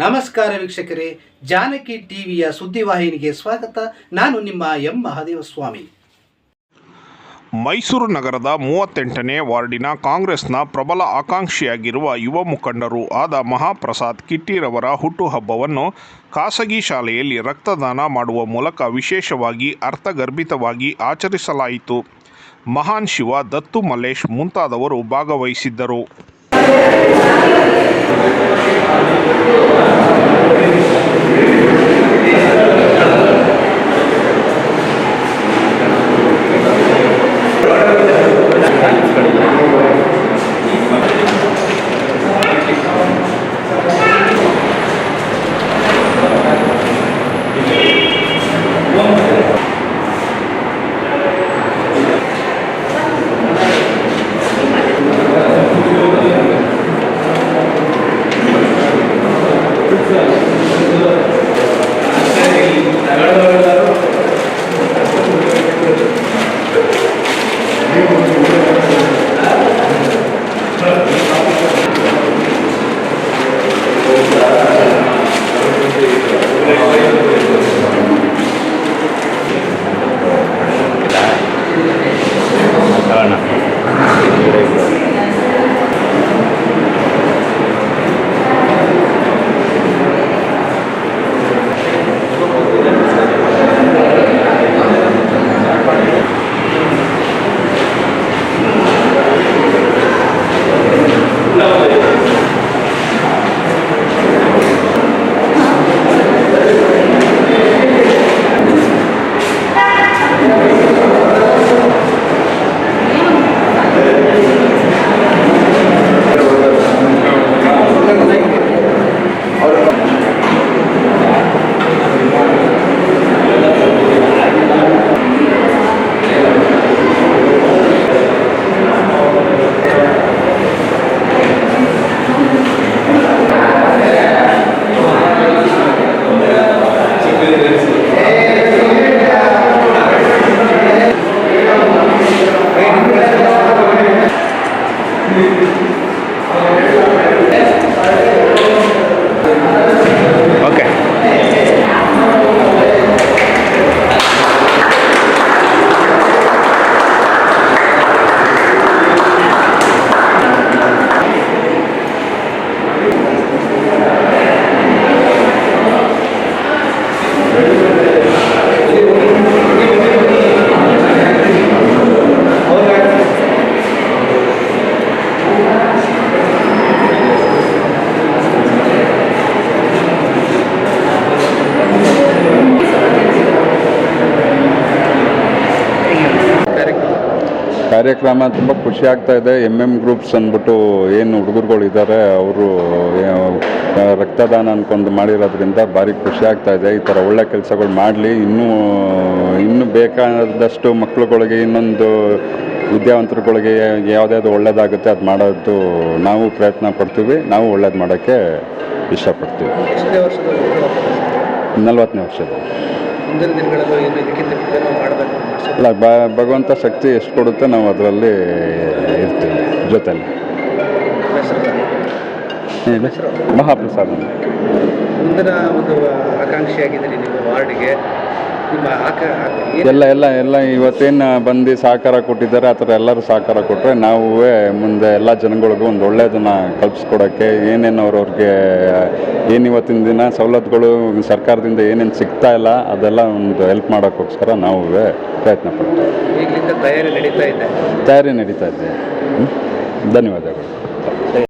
ನಮಸ್ಕಾರ ವೀಕ್ಷಕರೇ, ಜಾನಕಿ ಟಿವಿಯ ಸುದ್ದಿವಾಹಿನಿಗೆ ಸ್ವಾಗತ. ನಾನು ನಿಮ್ಮ ಎಂ. ಮಹಾದೇವ ಸ್ವಾಮಿ ಮೈಸೂರು ನಗರದ ಮೂವತ್ತೆಂಟನೇ ವಾರ್ಡಿನ ಕಾಂಗ್ರೆಸ್ನ ಪ್ರಬಲ ಆಕಾಂಕ್ಷಿಯಾಗಿರುವ ಯುವ ಮುಖಂಡರು ಆದ ಮಹಾಪ್ರಸಾದ್ ಕಿಟ್ಟಿರವರ ಹುಟ್ಟುಹಬ್ಬವನ್ನು ಖಾಸಗಿ ಶಾಲೆಯಲ್ಲಿ ರಕ್ತದಾನ ಮಾಡುವ ಮೂಲಕ ವಿಶೇಷವಾಗಿ ಅರ್ಥಗರ್ಭಿತವಾಗಿ ಆಚರಿಸಲಾಯಿತು. ಮಹಾನ್ ಶಿವ ದತ್ತು ಮಲ್ಲೇಶ್ ಮುಂತಾದವರು ಭಾಗವಹಿಸಿದ್ದರು. Gracias. Dios. ಕಾರ್ಯಕ್ರಮ ತುಂಬ ಖುಷಿ ಆಗ್ತಾ ಇದೆ. ಎಂ ಎಂ ಗ್ರೂಪ್ಸ್ ಅಂದ್ಬಿಟ್ಟು ಏನು ಹುಡುಗರುಗಳಿದ್ದಾರೆ ಅವರು ರಕ್ತದಾನ ಅನ್ಕೊಂಡು ಮಾಡಿರೋದ್ರಿಂದ ಭಾರಿ ಖುಷಿ ಆಗ್ತಾ ಇದೆ. ಈ ಥರ ಒಳ್ಳೆ ಕೆಲಸಗಳು ಮಾಡಲಿ. ಇನ್ನೂ ಇನ್ನೂ ಬೇಕಾದಷ್ಟು ಮಕ್ಕಳುಗಳಿಗೆ ಇನ್ನೊಂದು ವಿದ್ಯಾವಂತರುಗಳಿಗೆ ಯಾವುದ್ಯಾವುದು ಒಳ್ಳೇದಾಗುತ್ತೆ ಅದು ಮಾಡೋದು ನಾವು ಪ್ರಯತ್ನ ಪಡ್ತೀವಿ. ನಾವು ಒಳ್ಳೇದು ಮಾಡೋಕ್ಕೆ ಇಷ್ಟಪಡ್ತೀವಿ. ನಲವತ್ತನೇ ವರ್ಷದ ನಲ್ವತ್ತನೇ ವರ್ಷದ ಮುಂದಿನ ದಿನಗಳಲ್ಲೂ ಏನು ಇದಕ್ಕಿಂತ ನಾವು ಮಾಡಬೇಕು ಭಗವಂತ ಶಕ್ತಿ ಎಷ್ಟು ಕೊಡುತ್ತೆ ನಾವು ಅದರಲ್ಲಿ ಇರ್ತೀವಿ ಜೊತೆಲಿ. ಮಹಾಪ್ರಸಾದ. ಮುಂದಿನ ಒಂದು ಆಕಾಂಕ್ಷಿಯಾಗಿದ್ದೀರಿ ನೀವು ವಾರ್ಡ್ಗೆ ಎಲ್ಲ ಎಲ್ಲ ಎಲ್ಲ ಇವತ್ತೇನು ಬಂದು ಸಹಕಾರ ಕೊಟ್ಟಿದ್ದಾರೆ ಆ ಥರ ಎಲ್ಲರೂ ಸಹಕಾರ ಕೊಟ್ಟರೆ ನಾವು ಮುಂದೆ ಎಲ್ಲ ಜನಗಳಿಗೂ ಒಂದು ಒಳ್ಳೆಯದನ್ನು ಕಲ್ಪಿಸ್ಕೊಡೋಕ್ಕೆ ಏನೇನು ಅವ್ರವ್ರಿಗೆ ಏನು ಇವತ್ತಿನ ದಿನ ಸವಲತ್ತುಗಳು ಸರ್ಕಾರದಿಂದ ಏನೇನು ಸಿಗ್ತಾ ಇಲ್ಲ ಅದೆಲ್ಲ ಒಂದು ಹೆಲ್ಪ್ ಮಾಡೋಕ್ಕೋಸ್ಕರ ನಾವು ಪ್ರಯತ್ನ ಪಡ್ತೀವಿ. ತಯಾರಿ ನಡೀತಾ ಇದೆ. ತಯಾರಿ ನಡೀತಾ ಇದೆ. ಧನ್ಯವಾದಗಳು.